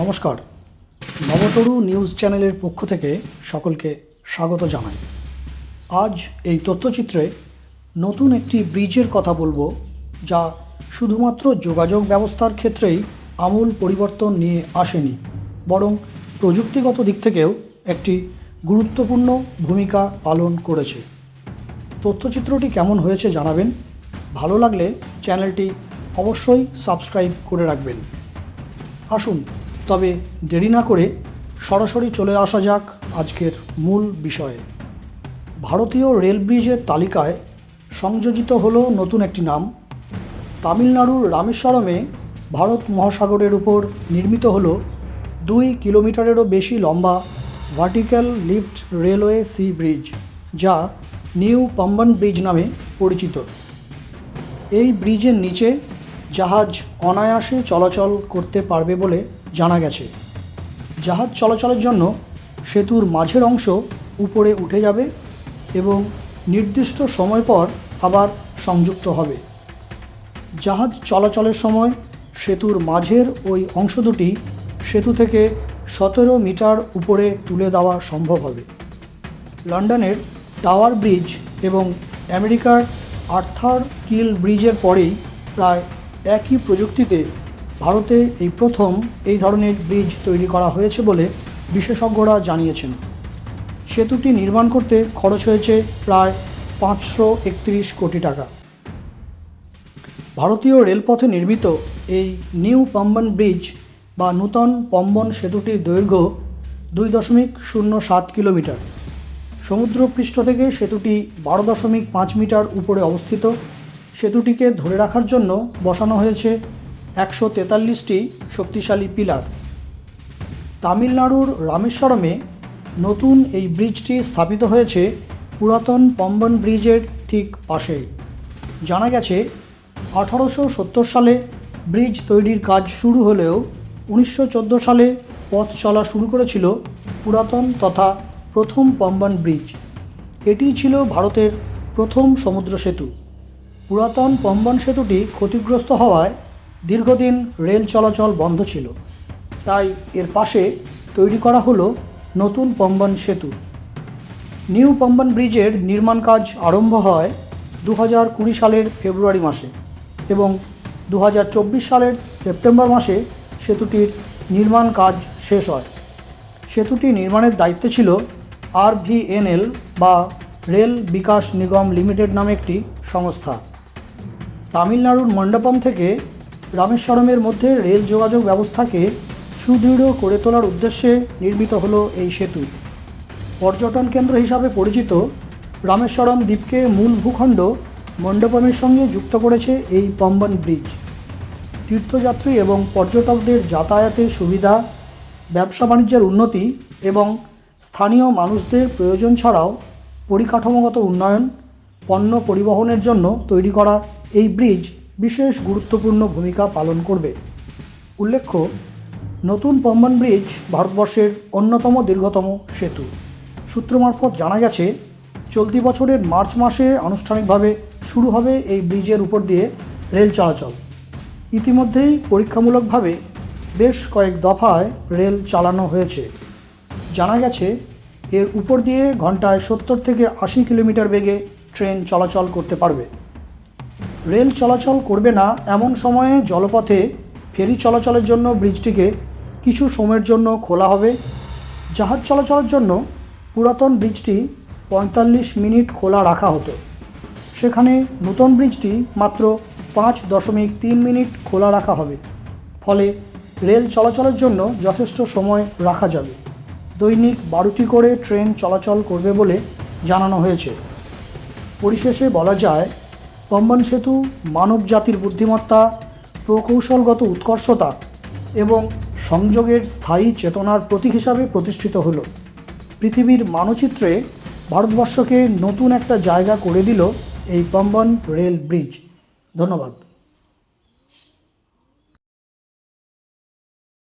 নমস্কার। নবতরু নিউজ চ্যানেলের পক্ষ থেকে সকলকে স্বাগত জানাই। আজ এই তথ্যচিত্রে নতুন একটি ব্রিজের কথা বলব, যা শুধুমাত্র যোগাযোগ ব্যবস্থার ক্ষেত্রেই আমূল পরিবর্তন নিয়ে আসেনি, বরং প্রযুক্তিগত দিক থেকেও একটি গুরুত্বপূর্ণ ভূমিকা পালন করেছে। তথ্যচিত্রটি কেমন হয়েছে জানাবেন? ভালো লাগলে চ্যানেলটি অবশ্যই সাবস্ক্রাইব করে রাখবেন। আসুন তবে দেরি না করে সরাসরি চলে আসা যাক আজকের মূল বিষয়ে। ভারতীয় রেল ব্রিজের তালিকায় সংযোজিত হল নতুন একটি নাম। তামিলনাড়ুর রামেশ্বরমে ভারত মহাসাগরের উপর নির্মিত হল দুই কিলোমিটারেরও বেশি লম্বা vertical lift railway sea bridge, যা নিউ পাম্বন ব্রিজ নামে পরিচিত। এই ব্রিজের নিচে জাহাজ অনায়াসে চলাচল করতে পারবে বলে জানা গেছে। জাহাজ চলাচলের জন্য সেতুর মাঝের অংশ উপরে উঠে যাবে এবং নির্দিষ্ট সময় পর আবার সংযুক্ত হবে। জাহাজ চলাচলের সময় সেতুর মাঝের ওই অংশ দুটি সেতু থেকে সতেরো মিটার উপরে তুলে দেওয়া সম্ভব হবে। লন্ডনের টাওয়ার ব্রিজ এবং আমেরিকার আর্থার কিল ব্রিজের পরেই প্রায় একই প্রযুক্তিতে ভারতে এই প্রথম এই ধরনের ব্রিজ তৈরি করা হয়েছে বলে বিশেষজ্ঞরা জানিয়েছেন। সেতুটি নির্মাণ করতে খরচ হয়েছে প্রায় পাঁচশো একত্রিশ কোটি টাকা। ভারতীয় রেলপথে নির্মিত এই নিউ পম্বন ব্রিজ বা নূতন পম্বন সেতুটির দৈর্ঘ্য দুই দশমিক শূন্য সাত কিলোমিটার। সমুদ্রপৃষ্ঠ থেকে সেতুটি বারো দশমিক পাঁচ মিটার উপরে অবস্থিত। সেতুটিকে ধরে রাখার জন্য বসানো হয়েছে একশো তেতাল্লিশটি শক্তিশালী পিলার। তামিলনাড়ুর রামেশ্বরমে নতুন এই ব্রিজটি স্থাপিত হয়েছে পুরাতন পম্বন ব্রিজের ঠিক পাশেই। জানা গেছে, আঠারোশো সত্তর সালে ব্রিজ তৈরির কাজ শুরু হলেও উনিশশো চোদ্দ সালে পথ চলা শুরু করেছিল পুরাতন তথা প্রথম পম্বন ব্রিজ। এটি ছিল ভারতের প্রথম সমুদ্র সেতু। পুরাতন পম্বন সেতুটি ক্ষতিগ্রস্ত হওয়ায় দীর্ঘদিন রেল চলাচল বন্ধ ছিল। তাই এর পাশে তৈরি করা হলো নতুন পম্বন সেতু। নিউ পম্বন ব্রিজের নির্মাণ কাজ আরম্ভ হয় দু কুড়ি সালের ফেব্রুয়ারি মাসে এবং দু হাজার চব্বিশ সালের সেপ্টেম্বর মাসে সেতুটির নির্মাণ কাজ শেষ হয়। সেতুটি নির্মাণের দায়িত্বে ছিল আরভিএনএল বা রেল বিকাশ নিগম লিমিটেড নামে একটি সংস্থা। তামিলনাড়ুর মণ্ডপম থেকে রামেশ্বরমের মধ্যে রেল যোগাযোগ ব্যবস্থাকে সুদৃঢ় করে তোলার উদ্দেশ্যে নির্মিত হলো এই সেতু। পর্যটন কেন্দ্র হিসাবে পরিচিত রামেশ্বরম দ্বীপকে মূল ভূখণ্ড মণ্ডপমের সঙ্গে যুক্ত করেছে এই পম্বন ব্রিজ। তীর্থযাত্রী এবং পর্যটকদের যাতায়াতের সুবিধা, ব্যবসা বাণিজ্যের উন্নতি এবং স্থানীয় মানুষদের প্রয়োজন ছাড়াও পরিকাঠামোগত উন্নয়ন, পণ্য পরিবহনের জন্য তৈরি করা এই ব্রিজ বিশেষ গুরুত্বপূর্ণ ভূমিকা পালন করবে। উল্লেখ্য, নতুন পম্বন ব্রিজ ভারতবর্ষের অন্যতম দীর্ঘতম সেতু। সূত্র মারফত জানা গেছে, চলতি বছরের মার্চ মাসে আনুষ্ঠানিকভাবে শুরু হবে এই ব্রিজের উপর দিয়ে রেল চলাচল। ইতিমধ্যেই পরীক্ষামূলকভাবে বেশ কয়েক দফায় রেল চালানো হয়েছে। জানা গেছে, এর উপর দিয়ে ঘন্টায় সত্তর থেকে আশি কিলোমিটার বেগে ট্রেন চলাচল করতে পারবে। রেল চলাচল করবে না এমন সময়ে জলপথে ফেরি চলাচলের জন্য ব্রিজটিকে কিছু সময়ের জন্য খোলা হবে। জাহাজ চলাচলের জন্য পুরাতন ব্রিজটি পঁয়তাল্লিশ মিনিট খোলা রাখা হতো। সেখানে নতুন ব্রিজটি মাত্র পাঁচ দশমিক তিন মিনিট খোলা রাখা হবে। ফলে রেল চলাচলের জন্য যথেষ্ট সময় রাখা যাবে। দৈনিক বারোটি করে ট্রেন চলাচল করবে বলে জানানো হয়েছে। পরিশেষে বলা যায় পম্বন সেতু, মানব জাতির বুদ্ধিমত্তা, প্রকৌশলগত উৎকর্ষতা এবং সংযোগের স্থায়ী চেতনার প্রতীক হিসাবে প্রতিষ্ঠিত হল। পৃথিবীর মানচিত্রে ভারতবর্ষকে নতুন একটা জায়গা করে দিল এই পম্বন রেল ব্রিজ। ধন্যবাদ।